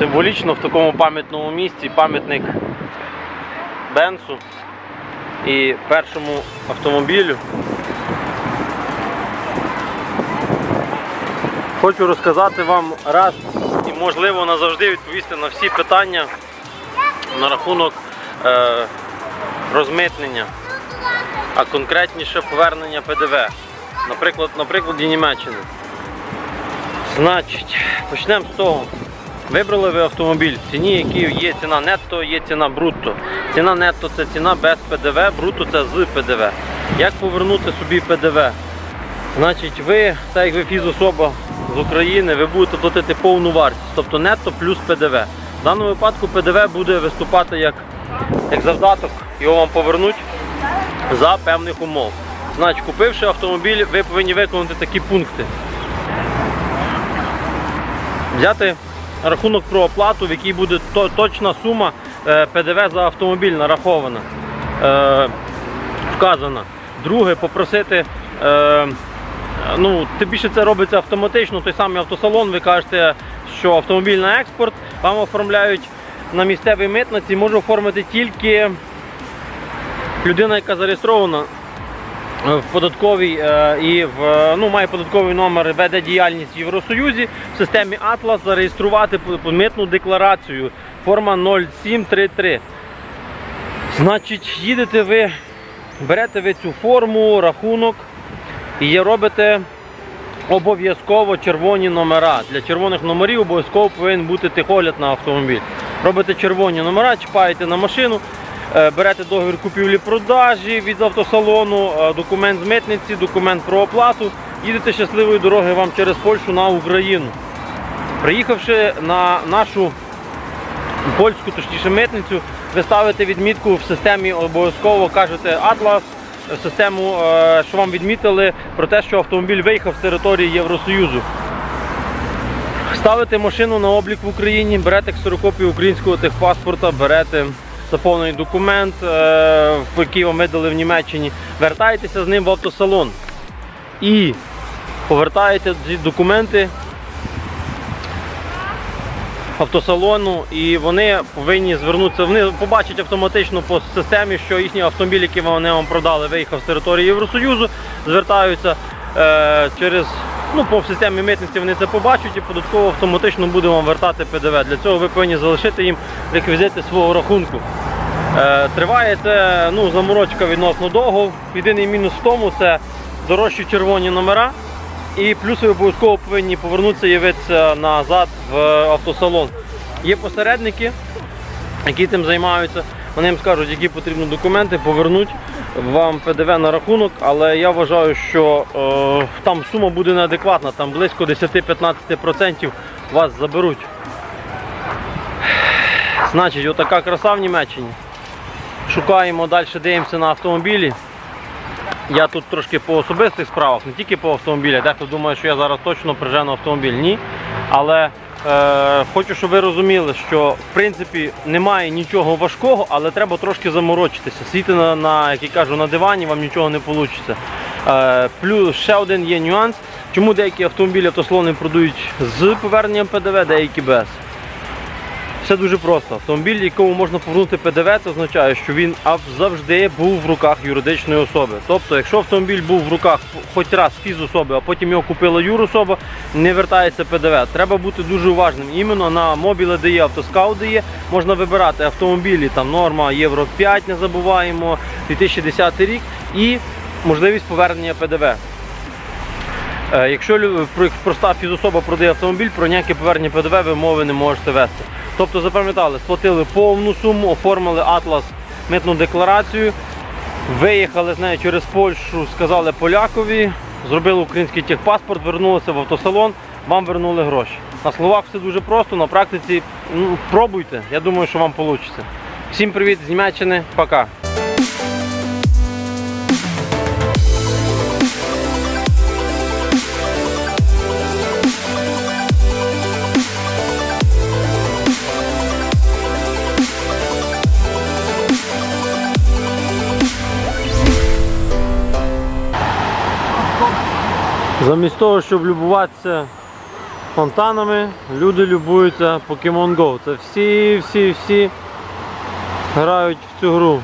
Символічно в такому пам'ятному місці пам'ятник Бенсу і першому автомобілю. Хочу розказати вам раз і можливо назавжди відповісти на всі питання на рахунок е, розмитнення, а конкретніше повернення ПДВ. Наприклад, на прикладі Німеччини. Значить, почнемо з того. Вибрали ви автомобіль, в ціні який є ціна нетто, є ціна брутто. Ціна нетто це ціна без ПДВ, брутто це з ПДВ. Як повернути собі ПДВ? Значить, ви, так як ви фізособа з України, ви будете платити повну вартість, тобто нетто плюс ПДВ. В даному випадку ПДВ буде виступати як, як завдаток, його вам повернуть за певних умов. Значить, купивши автомобіль, ви повинні виконати такі пункти. Взяти рахунок про оплату, в якій буде точна сума е, ПДВ за автомобіль нарахована, е, вказана. Друге, попросити. Е, Ну, тим більше це робиться автоматично. Той самий автосалон, ви кажете, що автомобіль на експорт вам оформляють на місцевій митниці, може оформити тільки людина, яка зареєстрована в податковій е, і в е, ну має податковий номер, веде діяльність в Євросоюзі в системі Atlas зареєструвати по- по митну декларацію. Форма 0733. Значить, їдете ви, берете ви цю форму, рахунок і робите обов'язково червоні номера. Для червоних номерів обов'язково повинен бути тихогляд на автомобіль. Робите червоні номера, чіпаєте на машину, е, берете договір купівлі-продажі від автосалону, е, документ з митниці, документ про оплату. Їдете щасливої дороги вам через Польщу на Україну. Приїхавши на нашу польську, точніше митницю, ви ставите відмітку в системі обов'язково кажете Атлас, систему, е, що вам відмітили про те, що автомобіль виїхав з території Євросоюзу. Ставите машину на облік в Україні, берете ксерокопію українського техпаспорта, берете заповнений документ, е, який вам видали в Німеччині, вертаєтеся з ним в автосалон і повертаєте ці документи автосалону, і вони повинні звернутися. Вони побачать автоматично по системі, що їхній автомобіль, який вони вам продали, виїхав з території Євросоюзу, звертаються е, через. Ну, по системі митниці вони це побачать і податково автоматично буде вам вертати ПДВ. Для цього ви повинні залишити їм реквізити свого рахунку. Е, триває це ну, заморочка відносно довго. Єдиний мінус в тому це дорожчі червоні номера. І плюс ви обов'язково повинні повернутися і явитися назад в автосалон. Є посередники, які тим займаються. Вони їм скажуть, які потрібні документи, повернуть вам ПДВ на рахунок, але я вважаю, що е, там сума буде неадекватна, там близько 10-15% вас заберуть. Значить, отака краса в Німеччині. Шукаємо далі, дивимося на автомобілі. Я тут трошки по особистих справах, не тільки по автомобілях. Дехто думає, що я зараз точно прижену автомобіль. Ні. Але е, хочу, щоб ви розуміли, що в принципі немає нічого важкого, але треба трошки заморочитися. Сіти на, на як я кажу, на дивані вам нічого не вийде. Е, плюс ще один є нюанс. Чому деякі автомобілі автослони продають з поверненням ПДВ, деякі без. Все дуже просто. Автомобіль, якому можна повернути ПДВ, це означає, що він завжди був в руках юридичної особи. Тобто, якщо автомобіль був в руках хоч раз фізособи, а потім його купила юрособа, не вертається ПДВ. Треба бути дуже уважним. Іменно на мобіле де є автоскаут де є, можна вибирати автомобілі, там норма Євро 5, не забуваємо, 2010 рік і можливість повернення ПДВ. Е, Якщо проста фізособа продає автомобіль, про ніяке повернення ПДВ ви мови не можете вести. Тобто запам'ятали, сплатили повну суму, оформили Атлас митну декларацію, виїхали з нею через Польщу, сказали полякові, зробили український техпаспорт, вернулися в автосалон, вам вернули гроші. На словах все дуже просто, на практиці ну, пробуйте, я думаю, що вам вийде. Всім привіт з Німеччини, пока. Замість того, щоб любуватися фонтанами, люди любуються Pokemon Go. Це всі, всі, всі грають в цю гру.